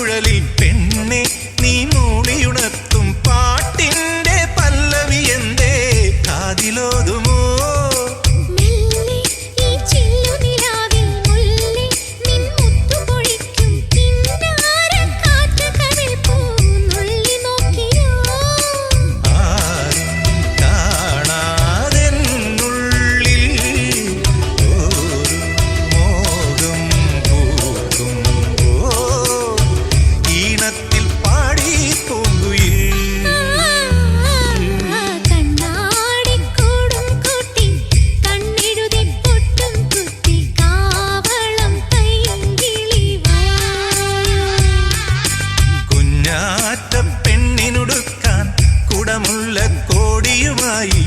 കുഴലിൽ പെണ്ണെ നീ മൂളിയുണർത്തും പാട്ടിന്റെ പല്ലവി എന്തേ? കാതിലോതും കോടിയുമായി